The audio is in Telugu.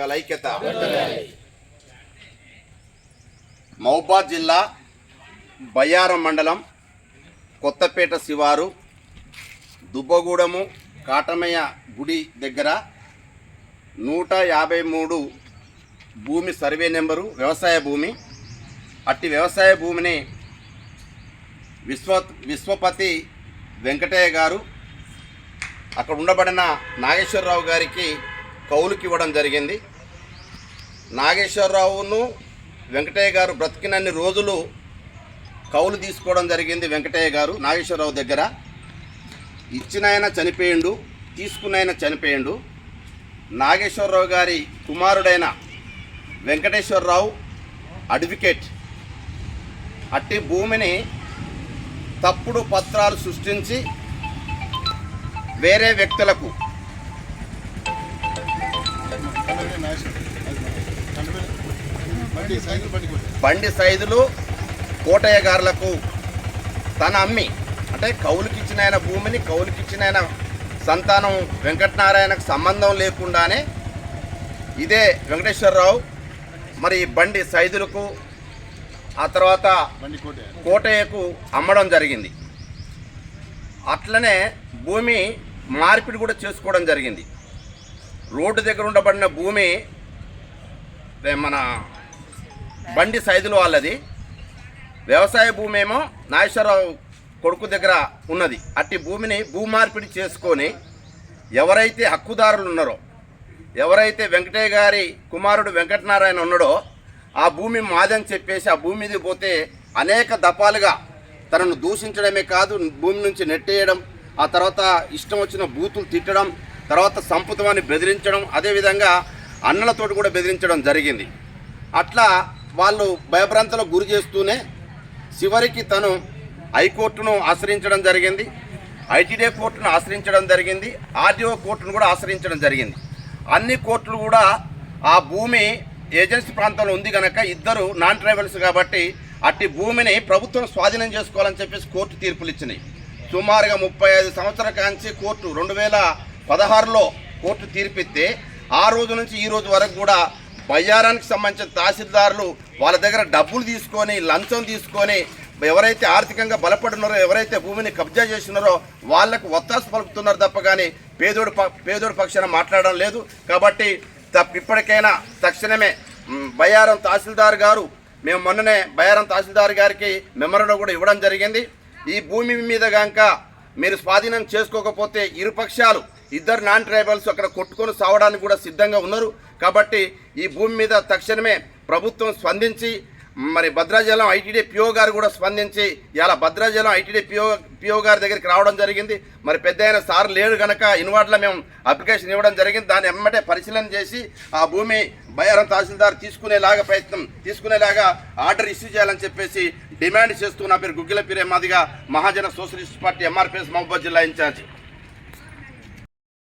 వర్గాల ఐక్యత మహబాద్ జిల్లా బయ్యారం మండలం కొత్తపేట శివారు దుబ్బగూడెము కాటమయ్య గుడి దగ్గర నూట యాభై మూడు భూమి సర్వే నెంబరు వ్యవసాయ భూమి. అట్టి వ్యవసాయ భూమిని విశ్వ విశ్వపతి వెంకటయ్య గారు అక్కడ ఉండబడిన నాగేశ్వరరావు గారికి కౌలుకి ఇవ్వడం జరిగింది. నాగేశ్వరరావును వెంకటయ్య గారు బ్రతికినన్ని రోజులు కౌలు తీసుకోవడం జరిగింది వెంకటయ్య గారు నాగేశ్వరరావు దగ్గర. ఇచ్చిన ఆయన చనిపోయిండు తీసుకున్న ఆయన చనిపోయిండు. నాగేశ్వరరావు గారి కుమారుడైన వెంకటేశ్వరరావు అడ్వకేట్. అట్టి భూమిని తప్పుడు పత్రాలు సృష్టించి వేరే వ్యక్తులకు బండి సైదులు కోటయ్య గారులకు తన అమ్మి అంటే కౌలుకిచ్చిన ఆయన భూమిని కౌలుకిచ్చిన ఆయన సంతానం వెంకటనారాయణకు సంబంధం లేకుండానే ఇదే వెంకటేశ్వరరావు మరి బండి సైదులకు ఆ తర్వాత కోటయ్యకు అమ్మడం జరిగింది. అట్లనే భూమి మార్పిడి కూడా చేసుకోవడం జరిగింది. రోడ్డు దగ్గర ఉండబడిన భూమి మన బండి సైదులు వాళ్ళది. వ్యవసాయ భూమి ఏమో నాగేశ్వరరావు కొడుకు దగ్గర ఉన్నది. అట్టి భూమిని భూమార్పిడి చేసుకొని ఎవరైతే హక్కుదారులు ఉన్నారో ఎవరైతే వెంకటయ్య గారి కుమారుడు వెంకటనారాయణ ఉన్నాడో ఆ భూమి మాదని చెప్పేసి ఆ భూమి మీద పోతే అనేక దపాలుగా తనను దూషించడమే కాదు భూమి నుంచి నెట్టేయడం ఆ తర్వాత ఇష్టం వచ్చిన బూతులు తిట్టడం తర్వాత సంపుతమాన్ని బెదిరించడం అదేవిధంగా అన్నలతోటి కూడా బెదిరించడం జరిగింది. అట్లా వాళ్ళు భయభ్రాంతలకు గురి చేస్తూనే చివరికి తను హైకోర్టును ఆశ్రయించడం జరిగింది. ఐటీడీ కోర్టును ఆశ్రయించడం జరిగింది. ఆర్డీఓ కోర్టును కూడా ఆశ్రయించడం జరిగింది. అన్ని కోర్టులు కూడా ఆ భూమి ఏజెన్సీ ప్రాంతంలో ఉంది కనుక ఇద్దరు నాన్ ట్రైబల్స్ కాబట్టి అట్టి భూమిని ప్రభుత్వం స్వాధీనం చేసుకోవాలని చెప్పేసి కోర్టు తీర్పులు ఇచ్చినాయి. సుమారుగా ముప్పై ఐదు సంవత్సరాల కాంచి కోర్టు రెండు వేల పదహారులో కోర్టు తీర్పిస్తే ఆ రోజు నుంచి ఈ రోజు వరకు కూడా బయ్యారానికి సంబంధించిన తహసీల్దారులు వాళ్ళ దగ్గర డబ్బులు తీసుకొని లంచం తీసుకొని ఎవరైతే ఆర్థికంగా బలపడున్నారో ఎవరైతే భూమిని కబ్జా చేస్తున్నారో వాళ్ళకు ఒత్తాసు పలుకుతున్నారు తప్ప కానీ పేదోడు ప- పేదోడు పక్షాన మాట్లాడడం లేదు. కాబట్టి తప్ప ఇప్పటికైనా తక్షణమే బయ్యారం తహసీల్దార్ గారు మేము మొన్ననే బయ్యారం తహసీల్దార్ గారికి మెమరలో కూడా ఇవ్వడం జరిగింది. ఈ భూమి మీద కనుక మీరు స్వాధీనం చేసుకోకపోతే ఇరు పక్షాలు ఇద్దరు నాన్ ట్రైబల్స్ అక్కడ కొట్టుకొని సావడానికి కూడా సిద్ధంగా ఉన్నారు. కాబట్టి ఈ భూమి మీద తక్షణమే ప్రభుత్వం స్పందించి మరి భద్రాచలం ఐటీడీ పిఓ గారు కూడా స్పందించి ఇలా భద్రాచలం ఐటీడీ పిఓ పిఓ గారి దగ్గరికి రావడం జరిగింది. మరి పెద్ద అయిన సార్ లేడు కనుక ఇన్వార్డ్లో మేము అప్లికేషన్ ఇవ్వడం జరిగింది. దాన్ని ఎమ్మటే పరిశీలన చేసి ఆ భూమి బయారం తహసీల్దార్ తీసుకునేలాగా ప్రయత్నం తీసుకునేలాగా ఆర్డర్ ఇష్యూ చేయాలని చెప్పేసి డిమాండ్ చేస్తూ నా పేరు Guggila Peere Madiga Mahajana socialist party MRPS Mahabub జిల్లా ఇన్ఛార్జి.